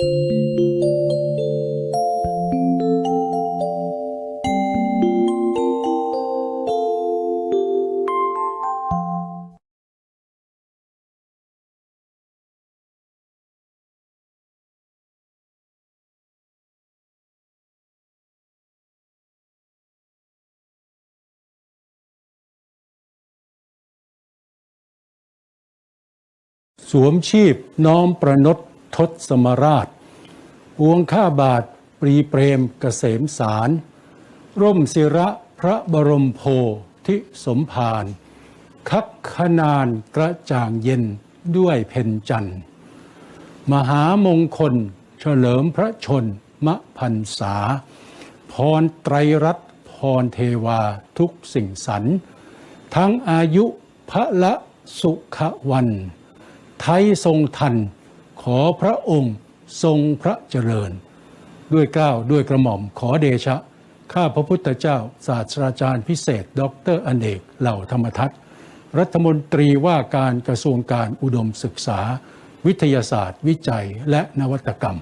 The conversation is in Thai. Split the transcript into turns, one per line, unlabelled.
สวมชีพน้อมประนต ทศมราชปวงข้าบาทปรีเปรมเกษมสาร ร่มศิระพระบรมโพธิสมภารคักขนานกระจ่างเย็นด้วยเพนจันทร์มหามงคลเฉลิมพระชนมพันษา พรไตรรัตนพรเทวาทุกสิ่งสรรทั้งอายุพระละสุขวัน ไทยทรงทัน ขอพระองค์ทรงพระเจริญ ด้วยกล้าวด้วยกระหม่อมขอเดชะ ข้าพระพุทธเจ้า ศาสตราจารย์พิเศษดอกเตอรอเนกเหล่าธรรมทัตรัฐมนตรีว่าการกระทรวงการอุดมศึกษา วิทยาศาสตร์ วิจัยและนวัตกรรม